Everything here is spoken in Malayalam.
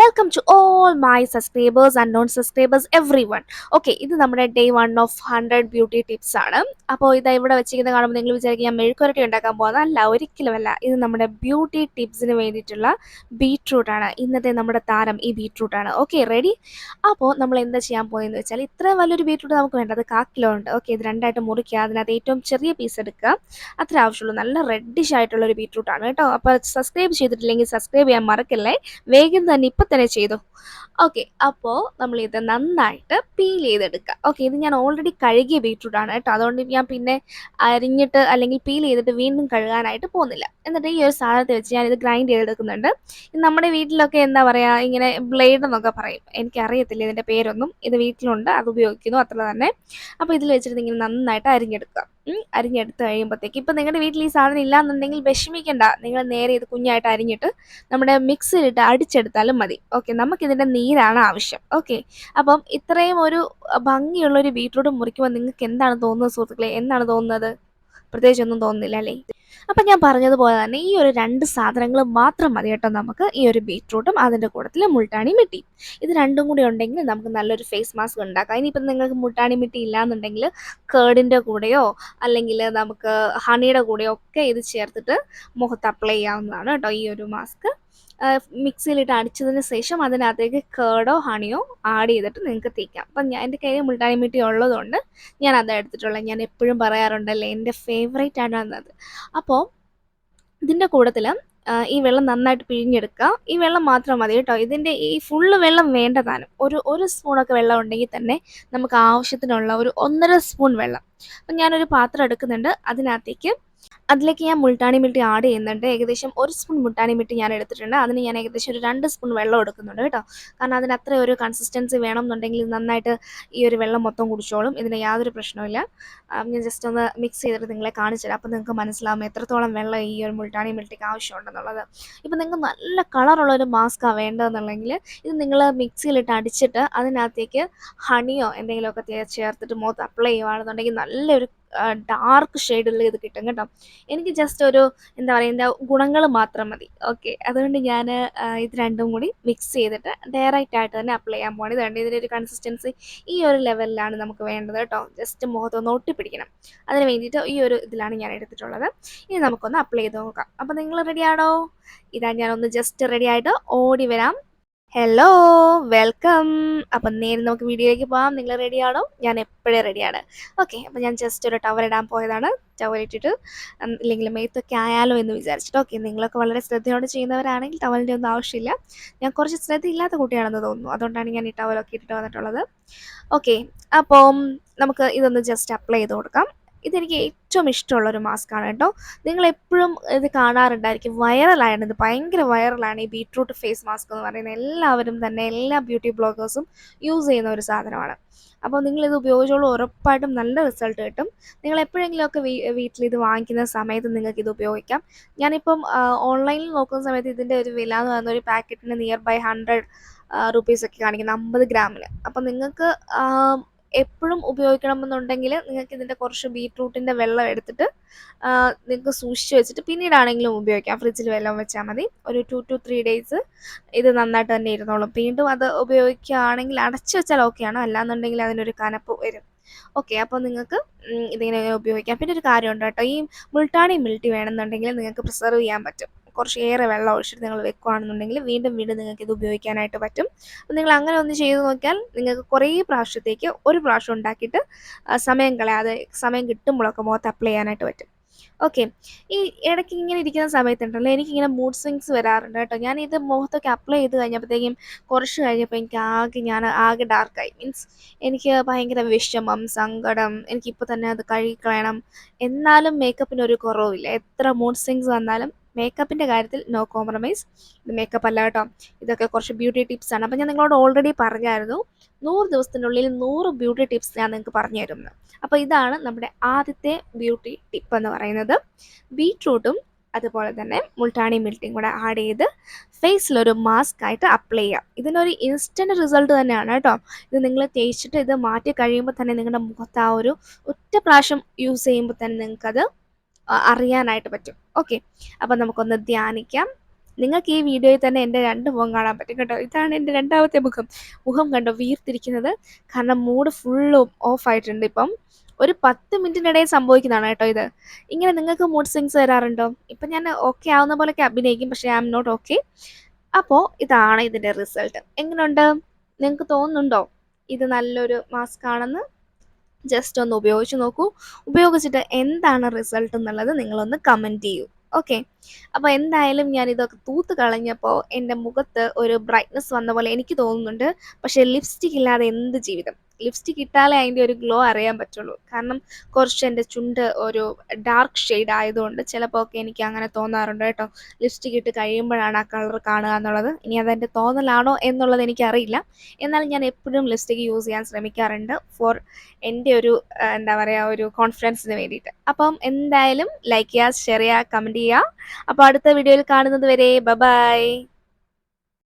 Welcome to all my subscribers and non subscribers everyone okay ഇത് നമ്മുടെ day one of hundred beauty tips ആണ്. അപ്പോൾ ഇത് ഇവിടെ വെച്ചിരിക്കുന്നത് കാണുമ്പോൾ നിങ്ങൾ വിചാരിക്കുക ഞാൻ മെഴുക്കുരട്ടി ഉണ്ടാക്കാൻ പോകുന്നത് അല്ല ഒരിക്കലുമല്ല. ഇത് നമ്മുടെ ബ്യൂട്ടി ടിപ്സിന് വേണ്ടിയിട്ടുള്ള ബീട്രൂട്ട് ആണ്. ഇന്നത്തെ നമ്മുടെ താരം ഈ ബീട്രൂട്ട് ആണ്. ഓക്കെ റെഡി അപ്പോൾ നമ്മൾ എന്താ ചെയ്യാൻ പോകുന്നതെന്ന് വെച്ചാൽ ഇത്രയും വലിയൊരു ബീട്രൂട്ട് നമുക്ക് വേണ്ടത് കാ കിലോ ഉണ്ട്. ഓക്കെ ഇത് രണ്ടായിട്ട് മുറിക്കുക. അതിനകത്ത് ഏറ്റവും ചെറിയ പീസ് എടുക്കുക. അത്ര ആവശ്യമുള്ളൂ. നല്ല റെഡിഷ് ആയിട്ടുള്ള ഒരു ബീട്രൂട്ട് ആണ് കേട്ടോ. അപ്പോൾ സബ്സ്ക്രൈബ് ചെയ്തിട്ടില്ലെങ്കിൽ സബ്സ്ക്രൈബ് ചെയ്യാൻ മറക്കല്ലേ. വേഗം തന്നെ ഇപ്പം തന്നെ ചെയ്തു. ഓക്കെ അപ്പോൾ നമ്മൾ ഇത് നന്നായിട്ട് പീൽ ചെയ്തെടുക്കുക ഓക്കെ ഇത് ഞാൻ ഓൾറെഡി കഴുകിയ ബീറ്റ്റൂട്ട് ആണ് കേട്ടോ. അതുകൊണ്ട് ഞാൻ പിന്നെ അരിഞ്ഞിട്ട് അല്ലെങ്കിൽ പീൽ ചെയ്തിട്ട് വീണ്ടും കഴുകാനായിട്ട് പോകുന്നില്ല. എന്നിട്ട് ഈ ഒരു സാധനത്തെ വെച്ച് ഞാൻ ഇത് ഗ്രൈൻഡ് ചെയ്തെടുക്കുന്നുണ്ട് നമ്മുടെ വീട്ടിലൊക്കെ എന്താ പറയുക ഇങ്ങനെ ബ്ലേഡ് എന്നൊക്കെ പറയും. എനിക്കറിയത്തില്ല ഇതിന്റെ പേരൊന്നും. ഇത് വീട്ടിലുണ്ട് അത് ഉപയോഗിക്കുന്നു അത്ര തന്നെ അപ്പോൾ ഇതിൽ വെച്ചിട്ട് ഇങ്ങനെ നന്നായിട്ട് അരിഞ്ഞെടുക്കുക അരിഞ്ഞെടുത്ത് കഴിയുമ്പോഴത്തേക്ക് ഇപ്പം നിങ്ങളുടെ വീട്ടിൽ ഈ സാധനം ഇല്ലാന്നുണ്ടെങ്കിൽ വിഷമിക്കണ്ട. നിങ്ങൾ നേരെ ഇത് കുഞ്ഞായിട്ട് അരിഞ്ഞിട്ട് നമ്മുടെ മിക്സിയിലിട്ട് അടിച്ചെടുത്താലും മതി. ഓക്കെ നമുക്കിതിന്റെ നീരാണ് ആവശ്യം. ഓക്കെ അപ്പം ഇത്രയും ഒരു ഭംഗിയുള്ള ഒരു ബീട്രൂട്ട് മുറിക്കുമ്പോൾ നിങ്ങൾക്ക് എന്താണ് തോന്നുന്നത് സുഹൃത്തുക്കളെ? എന്താണ് തോന്നുന്നത്? പ്രത്യേകിച്ചൊന്നും തോന്നുന്നില്ല അല്ലേ? അപ്പം ഞാൻ പറഞ്ഞതുപോലെ തന്നെ ഈ ഒരു രണ്ട് സാധനങ്ങൾ മാത്രം മതി കേട്ടോ നമുക്ക് ഈ ഒരു ബീറ്റ്റൂട്ടും അതിന്റെ കൂട്ടത്തിൽ മുൾട്ടാണി മിട്ടി. ഇത് രണ്ടും കൂടി ഉണ്ടെങ്കിൽ നമുക്ക് നല്ലൊരു ഫേസ് മാസ്ക് ഉണ്ടാക്കാം. ഇനിയിപ്പം നിങ്ങൾക്ക് മുൾട്ടാണി മിട്ടി ഇല്ലാന്നുണ്ടെങ്കിൽ കേടിന്റെ കൂടെയോ അല്ലെങ്കിൽ നമുക്ക് ഹണിയുടെ കൂടെയോ ഒക്കെ ഇത് ചേർത്തിട്ട് മുഖത്ത് അപ്ലൈ ചെയ്യാവുന്നതാണ് കേട്ടോ ഈ ഒരു മാസ്ക്. മിക്സിയിലിട്ട് അടിച്ചതിന് ശേഷം അതിനകത്തേക്ക് കേടോ ഹണിയോ ആഡ് ചെയ്തിട്ട് നിങ്ങൾക്ക് തേക്കാം. അപ്പം ഞാൻ എന്റെ കയ്യിൽ മുൾട്ടാനി മിട്ടി ഉള്ളതുകൊണ്ട് ഞാൻ അത് എടുത്തിട്ടുള്ളത് ഞാൻ എപ്പോഴും പറയാറുണ്ടല്ലേ എന്റെ ഫേവറേറ്റ് ആണ് എന്നത് അപ്പോൾ ഇതിന്റെ കൂട്ടത്തിൽ ഈ വെള്ളം നന്നായിട്ട് പിഴിഞ്ഞെടുക്കുക. ഈ വെള്ളം മാത്രം മതി കേട്ടോ. ഇതിന്റെ ഈ ഫുള്ള് വെള്ളം വേണ്ട താനും. ഒരു ഒരു സ്പൂണൊക്കെ വെള്ളം ഉണ്ടെങ്കിൽ തന്നെ നമുക്ക് ആവശ്യത്തിനുള്ള ഒരു ഒന്നര സ്പൂൺ വെള്ളം. അപ്പം ഞാനൊരു പാത്രം എടുക്കുന്നുണ്ട്. അതിനകത്തേക്ക് അതിലേക്ക് ഞാൻ മുൾട്ടാണി മിട്ടി ആഡ് ചെയ്യുന്നുണ്ട്. ഏകദേശം ഒരു സ്പൂൺ മുൾട്ടാണി മിട്ടി ഞാൻ എടുത്തിട്ടുണ്ട്. അതിന് ഞാൻ ഏകദേശം ഒരു രണ്ട് സ്പൂൺ വെള്ളം എടുക്കുന്നുണ്ട് കേട്ടോ. കാരണം അതിന് അത്ര ഒരു കൺസിസ്റ്റൻസി വേണം എന്നുണ്ടെങ്കിൽ നന്നായിട്ട് ഈ ഒരു വെള്ളം മൊത്തം കുടിച്ചോളും. ഇതിന് യാതൊരു പ്രശ്നവുമില്ല ഞാൻ ജസ്റ്റ് ഒന്ന് മിക്സ് ചെയ്തിട്ട് നിങ്ങളെ കാണിച്ചു തരാം. അപ്പോൾ നിങ്ങൾക്ക് മനസ്സിലാവും എത്രത്തോളം വെള്ളം ഈ ഒരു മുൾട്ടാണി മിട്ടിക്ക് ആവശ്യമുണ്ടെന്നുള്ളത്. ഇപ്പം നിങ്ങൾക്ക് നല്ല കളറുള്ള ഒരു മാസ്കാണ് വേണ്ടതെന്നുണ്ടെങ്കിൽ ഇത് നിങ്ങൾ മിക്സിയിലിട്ട് അടിച്ചിട്ട് അതിനകത്തേക്ക് ഹണിയോ എന്തെങ്കിലുമൊക്കെ ചേർത്തിട്ട് മുഖത്ത് അപ്ലൈ ചെയ്യുകയാണെന്നുണ്ടെങ്കിൽ നല്ലൊരു ഡാർക്ക് ഷെയ്ഡിൽ ഇത് കിട്ടും കേട്ടോ. എനിക്ക് ജസ്റ്റ് ഒരു എന്താ പറയുക എന്റെ ഗുണങ്ങൾ മാത്രം മതി. ഓക്കെ അതുകൊണ്ട് ഞാൻ ഇത് രണ്ടും കൂടി മിക്സ് ചെയ്തിട്ട് ഡയറക്റ്റ് ആയിട്ട് തന്നെ അപ്ലൈ ചെയ്യാൻ പോകണം ഇതുകൊണ്ട് ഇതിന്റെ ഒരു കൺസിസ്റ്റൻസി ഈ ഒരു ലെവലിലാണ് നമുക്ക് വേണ്ടത് കേട്ടോ. ജസ്റ്റ് മുഖത്തൊന്ന് ഒട്ടിപ്പിടിക്കണം അതിന് വേണ്ടിയിട്ട് ഈ ഒരു ഇതിലാണ് ഞാൻ എടുത്തിട്ടുള്ളത്. ഇനി നമുക്കൊന്ന് അപ്ലൈ ചെയ്ത് നോക്കാം. അപ്പോൾ നിങ്ങൾ റെഡിയാണോ ഇതാ ഞാനൊന്ന് ജസ്റ്റ് റെഡി ആയിട്ട് ഓടി വരാം. ഹലോ വെൽക്കം അപ്പം നേരെ നമുക്ക് വീഡിയോയിലേക്ക് പോകാം നിങ്ങൾ റെഡിയാണോ ഞാൻ എപ്പോഴും റെഡിയാണ് ഓക്കെ അപ്പം ഞാൻ ജസ്റ്റ് ഒരു ടവൽ ഇടാൻ പോയതാണ്. ടവൽ ഇട്ടിട്ട് ഇല്ലെങ്കിൽ മേത്തൊക്കെ ആയാലോ എന്ന് വിചാരിച്ചിട്ട്. ഓക്കെ നിങ്ങളൊക്കെ വളരെ ശ്രദ്ധയോടെ ചെയ്യുന്നവരാണെങ്കിൽ ടവലിന്റെ ഒന്നും ആവശ്യമില്ല. ഞാൻ കുറച്ച് ശ്രദ്ധയില്ലാത്ത കുട്ടിയാണെന്ന് തോന്നുന്നു. അതുകൊണ്ടാണ് ഞാൻ ഈ ടവലൊക്കെ ഇട്ടിട്ട് വന്നിട്ടുള്ളത്. ഓക്കെ അപ്പം നമുക്ക് ഇതൊന്ന് ജസ്റ്റ് അപ്ലൈ ചെയ്ത് കൊടുക്കാം. ഇതെനിക്ക് ഏറ്റവും ഇഷ്ടമുള്ള ഒരു മാസ്കാണ് കേട്ടോ. നിങ്ങൾ എപ്പോഴും ഇത് കാണാറുണ്ടായിരിക്കും. വൈറലാണ് ഇത് ഭയങ്കര വൈറലാണ് ഈ ബീട്രൂട്ട് ഫേസ് മാസ്ക് എന്ന് പറയുന്നത് എല്ലാവരും തന്നെ എല്ലാ ബ്യൂട്ടി ബ്ലോഗേഴ്സും യൂസ് ചെയ്യുന്ന ഒരു സാധനമാണ്. അപ്പോൾ നിങ്ങളിത് ഉപയോഗിച്ചോളൂ. ഉറപ്പായിട്ടും നല്ല റിസൾട്ട് കിട്ടും. നിങ്ങൾ എപ്പോഴെങ്കിലുമൊക്കെ വീ വീട്ടിൽ ഇത് വാങ്ങിക്കുന്ന സമയത്ത് നിങ്ങൾക്ക് ഇത് ഉപയോഗിക്കാം. ഞാനിപ്പം ഓൺലൈനിൽ നോക്കുന്ന സമയത്ത് ഇതിന്റെ ഒരു വില എന്ന് പറയുന്ന ഒരു പാക്കറ്റിന് നിയർ ബൈ ഹൺഡ്രഡ് റുപ്പീസൊക്കെ കാണിക്കുന്നത് അമ്പത് ഗ്രാമിന് അപ്പം നിങ്ങൾക്ക് എപ്പോഴും ഉപയോഗിക്കണമെന്നുണ്ടെങ്കിൽ നിങ്ങൾക്ക് ഇതിന്റെ കുറച്ച് ബീട്രൂട്ടിന്റെ വെള്ളം എടുത്തിട്ട് നിങ്ങൾക്ക് സൂക്ഷിച്ച് വെച്ചിട്ട് പിന്നീടാണെങ്കിലും ഉപയോഗിക്കാം. ഫ്രിഡ്ജിൽ വെള്ളം വെച്ചാൽ മതി. ഒരു ടു ടു ത്രീ ഡേയ്സ് ഇത് നന്നായിട്ട് തന്നെ ഇരുന്നോളും. വീണ്ടും അത് ഉപയോഗിക്കുകയാണെങ്കിൽ അടച്ചു വെച്ചാൽ ഓക്കെയാണ് അല്ലാന്നുണ്ടെങ്കിൽ അതിനൊരു കനപ്പ് വരും. ഓക്കെ അപ്പോൾ നിങ്ങൾക്ക് ഇതിങ്ങനെ ഉപയോഗിക്കാം. പിന്നെ ഒരു കാര്യമുണ്ട് കേട്ടോ. ഈ മുൾട്ടാണി മിൽട്ടി വേണമെന്നുണ്ടെങ്കിൽ നിങ്ങൾക്ക് പ്രിസർവ് ചെയ്യാൻ പറ്റും. കുറച്ച് ഏറെ വെള്ളം ഒഴിച്ചിട്ട് നിങ്ങൾ വെക്കുകയാണെന്നുണ്ടെങ്കിൽ വീണ്ടും വീണ്ടും നിങ്ങൾക്ക് ഇത് ഉപയോഗിക്കാനായിട്ട് പറ്റും. അപ്പോൾ നിങ്ങൾ അങ്ങനെ ഒന്ന് ചെയ്ത് നോക്കിയാൽ നിങ്ങൾക്ക് കുറേ പ്രാവശ്യത്തേക്ക് ഒരു പ്രാവശ്യം ഉണ്ടാക്കിയിട്ട് സമയം കളയാതെ സമയം കിട്ടുമ്പോഴൊക്കെ മുഖത്ത് അപ്ലൈ ചെയ്യാനായിട്ട് പറ്റും. ഓക്കെ. ഈ ഇടയ്ക്ക് ഇങ്ങനെ ഇരിക്കുന്ന സമയത്തുണ്ടല്ലോ എനിക്കിങ്ങനെ മൂഡ് സ്വിങ്സ് വരാറുണ്ട് കേട്ടോ. ഞാൻ ഇത് മുഖത്തൊക്കെ അപ്ലൈ ചെയ്ത് കഴിഞ്ഞപ്പോഴത്തേക്കും കുറച്ച് കഴിഞ്ഞപ്പോൾ എനിക്ക് ആകെ ഞാൻ ആകെ ഡാർക്കായി മീൻസ് എനിക്ക് ഭയങ്കര വിഷമം സങ്കടം എനിക്കിപ്പോൾ തന്നെ അത് കഴുകിക്കളയണം. എന്നാലും മേക്കപ്പിന് ഒരു കുറവില്ല എത്ര മൂഡ് സ്വിങ്സ് വന്നാലും മേക്കപ്പിന്റെ കാര്യത്തിൽ നോ കോംപ്രമൈസ് ഇത് മേക്കപ്പ് അല്ല കേട്ടോ. ഇതൊക്കെ കുറച്ച് ബ്യൂട്ടി ടിപ്സാണ് അപ്പോൾ ഞാൻ നിങ്ങളോട് ഓൾറെഡി പറഞ്ഞായിരുന്നു. നൂറ് ദിവസത്തിനുള്ളിൽ നൂറ് ബ്യൂട്ടി ടിപ്സ് ഞാൻ നിങ്ങൾക്ക് പറഞ്ഞു തരുന്നത് അപ്പോൾ ഇതാണ് നമ്മുടെ ആദ്യത്തെ ബ്യൂട്ടി ടിപ്പ് എന്ന് പറയുന്നത്. ബീട്രൂട്ടും അതുപോലെ തന്നെ മുൾട്ടാണി മിൽട്ടിയും കൂടെ ആഡ് ചെയ്ത് ഫേസിലൊരു മാസ്ക് ആയിട്ട് അപ്ലൈ ചെയ്യാം. ഇതിനൊരു ഇൻസ്റ്റന്റ് റിസൾട്ട് തന്നെയാണ് കേട്ടോ. ഇത് നിങ്ങൾ തേച്ചിട്ട് ഇത് മാറ്റി കഴിയുമ്പോൾ തന്നെ നിങ്ങളുടെ മുഖത്ത് ആ ഒരു ഒറ്റ പ്രാവശ്യം യൂസ് ചെയ്യുമ്പോൾ തന്നെ നിങ്ങൾക്കത് അറിയാനായിട്ട് പറ്റും. ഓക്കെ അപ്പം നമുക്കൊന്ന് ധ്യാനിക്കാം. നിങ്ങൾക്ക് ഈ വീഡിയോയിൽ തന്നെ എന്റെ രണ്ട് മുഖം കാണാൻ പറ്റും കേട്ടോ. ഇതാണ് എന്റെ രണ്ടാമത്തെ മുഖം. മുഖം കണ്ടോ വീർത്തിരിക്കുന്നത്. കാരണം മൂഡ് ഫുള്ളും ഓഫ് ആയിട്ടുണ്ട് ഇപ്പം. ഒരു പത്ത് മിനിറ്റിനിടയിൽ സംഭവിക്കുന്നതാണ് കേട്ടോ ഇത്. ഇങ്ങനെ നിങ്ങൾക്ക് മൂഡ് സ്വിങ്സ് വരാറുണ്ടോ? ഇപ്പം ഞാൻ ഓക്കെ ആവുന്ന പോലെയൊക്കെ അഭിനയിക്കും പക്ഷേ ഐ ആം നോട്ട് ഓക്കെ അപ്പോൾ ഇതാണ് ഇതിന്റെ റിസൾട്ട് എങ്ങനെയുണ്ട് നിങ്ങൾക്ക് തോന്നുന്നുണ്ടോ? ഇത് നല്ലൊരു മാസ്ക് ആണെന്ന്? ജസ്റ്റ് ഒന്ന് ഉപയോഗിച്ച് നോക്കൂ. ഉപയോഗിച്ചിട്ട് എന്താണ് റിസൾട്ട് എന്നുള്ളത് നിങ്ങളൊന്ന് കമന്റ് ചെയ്യൂ. ഓക്കെ അപ്പോൾ എന്തായാലും ഞാൻ ഇതൊക്കെ തൂത്ത് കളഞ്ഞപ്പോൾ എന്റെ മുഖത്ത് ഒരു ബ്രൈറ്റ്നസ് വന്ന പോലെ എനിക്ക് തോന്നുന്നുണ്ട്. പക്ഷേ ലിപ്സ്റ്റിക് ഇല്ലാതെ എന്ത് ജീവിതം? ലിപ്സ്റ്റിക് ഇട്ടാലേ അതിന്റെ ഒരു ഗ്ലോ അറിയാൻ പറ്റുള്ളൂ. കാരണം കുറച്ച് എന്റെ ചുണ്ട് ഒരു ഡാർക്ക് ഷെയ്ഡ് ആയതുകൊണ്ട് ചിലപ്പോൾ ഒക്കെ എനിക്ക് അങ്ങനെ തോന്നാറുണ്ട് കേട്ടോ. ലിപ്സ്റ്റിക് ഇട്ട് കഴിയുമ്പോഴാണ് ആ കളർ കാണുക എന്നുള്ളത്. ഇനി അതെന്റെ തോന്നലാണോ എന്നുള്ളത് എനിക്കറിയില്ല. എന്നാലും ഞാൻ എപ്പോഴും ലിപ്സ്റ്റിക് യൂസ് ചെയ്യാൻ ശ്രമിക്കാറുണ്ട് ഫോർ എന്റെ ഒരു എന്താ പറയുക ഒരു കോൺഫിഡൻസിന് വേണ്ടിയിട്ട്. അപ്പം എന്തായാലും ലൈക്ക് ചെയ്യുക ഷെയർ ചെയ്യുക കമന്റ് ചെയ്യുക. അപ്പോൾ അടുത്ത വീഡിയോയിൽ കാണുന്നത് വരെ ബൈ